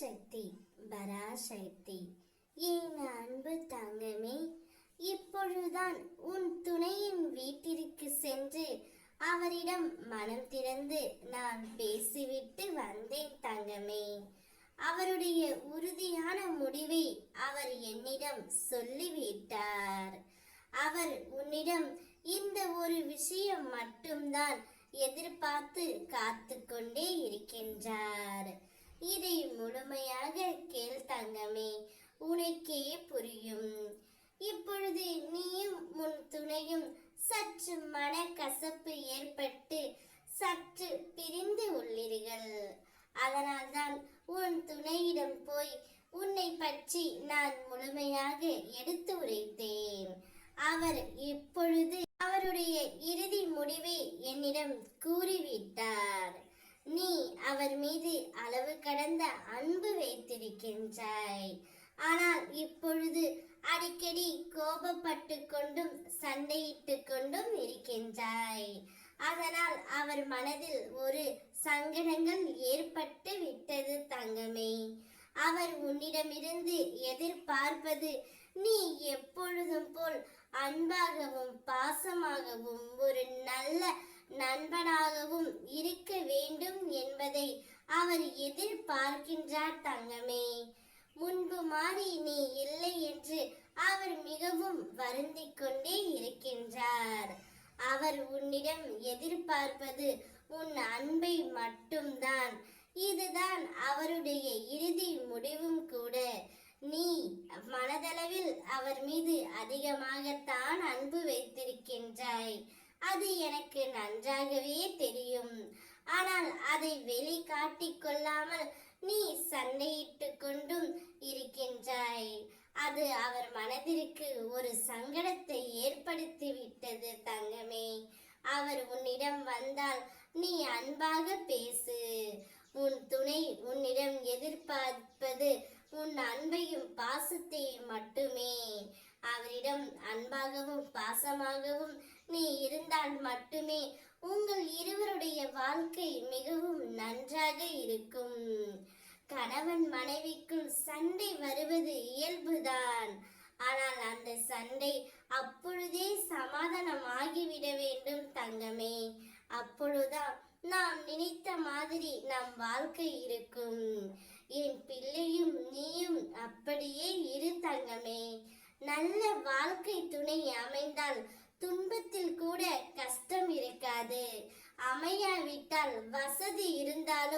சக்தி பராசக்தி. என் அன்பு தங்கமே இப்பொழுதுதான் உன் துணையின் வீட்டிற்கு சென்று அவரிடம் மனம் திறந்து நான் பேசிவிட்டு வந்தேன் தங்கமே. அவருடைய உறுதியான முடிவை அவர் என்னிடம் சொல்லிவிட்டார். அவர் உன்னிடம் இந்த ஒரு விஷயம் மட்டும்தான் எதிர்பார்த்து காத்து கொண்டே இருக்கின்றார். இதை முழுமையாக கேள் தங்கமே உனக்கே புரியும். இப்பொழுது நீயும் உன் துணையும் சற்று மனக்கசப்பு ஏற்பட்டு சற்று பிரிந்து உள்ளீர்கள். அதனால்தான் உன் துணையிடம் போய் உன்னை பற்றி நான் முழுமையாக எடுத்து உரைத்தேன். அவர் இப்பொழுது அவருடைய இறுதி முடிவை என்னிடம் கூறிவிட்டார். நீ அவர் மீது அளவு கடந்த அன்பு வைத்திருக்கின்றாய். ஆனால் இப்பொழுது அடிக்கடி கோபப்பட்டு கொண்டும் சண்டையிட்டு கொண்டும் இருக்கின்றாய். அதனால் அவர் மனதில் ஒரு சங்கடங்கள் ஏற்பட்டு விட்டது தங்கமே. அவர் உன்னிடமிருந்து எதிர்பார்ப்பது நீ எப்பொழுதும் போல் அன்பாகவும் பாசமாகவும் ஒரு நல்ல நண்பனாகவும் அவர் எதிர்பார்க்கின்றார் தங்கமே. முன்பு மாறி நீ இல்லை என்று அவர் மிகவும் வருந்திக் கொண்டே இருக்கின்றார். அவர் உன்னிடம் எதிர்பார்ப்பது உன் அன்பை மட்டும்தான். இதுதான் அவருடைய இறுதி முடிவும் கூட. நீ மனதளவில் அவர் மீது அதிகமாகத்தான் அன்பு வைத்திருக்கின்றாய். அது எனக்கு நன்றாகவே தெரியும். ஆனால் அதை வெளிக்காட்டிக் கொள்ளாமல் நீ சண்டையிட்டு கொண்டும் இருக்கின்றாய். அது அவர் மனதிற்கு ஒரு சங்கடத்தை ஏற்படுத்தி விட்டது தங்கமே. அவர் உன்னிடம் வந்தால் நீ அன்பாக பேசு. உன் துணை உன்னிடம் எதிர்பார்ப்பது உன் அன்பையும் பாசத்தையும் மட்டுமே. அவரிடம் அன்பாகவும் பாசமாகவும் நீ இருந்தால் மட்டுமே உங்கள் இருவருடைய வாழ்க்கை மிகவும் நன்றாக இருக்கும். கணவன் மனைவிக்குள் சண்டை வருவது இயல்புதான். ஆனால் அந்த சண்டை அப்பொழுதே சமாதானம் ஆகிவிட வேண்டும் தங்கமே. அப்பொழுதுதான் நாம் நினைத்த மாதிரி நம் வாழ்க்கை இருக்கும். என் பிள்ளையும் நீயும் அப்படியே இரு தங்கமே. நல்ல வாழ்க்கை துணை அமைந்தால் துன்பத்தில் கூட கஷ்டம் இருக்காது அமையாவிட்டால் வசதி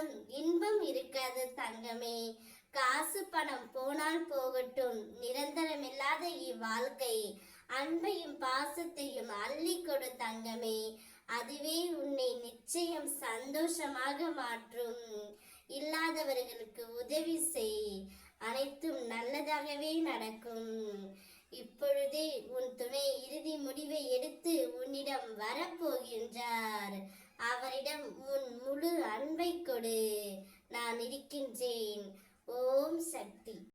இருந்தாலும் இன்பம் இருக்காது தங்கமே. காசு பணம் போனால் போகட்டும். நிரந்தரமில்லாத இவ்வாழ்க்கை. அன்பையும் பாசத்தையும் அள்ளி கொடு தங்கமே. அதுவே உன்னை நிச்சயம் சந்தோஷமாக மாற்றும். இல்லாதவர்களுக்கு உதவி செய். அனைத்தும் நல்லதாகவே நடக்கும். இப்பொழுதே உன் துணை இறுதி முடிவை எடுத்து உன்னிடம் வரப்போகின்றார். அவரிடம் உன் அன்பை கொடு. நான் இருக்கின்றேன். ஓம் சக்தி.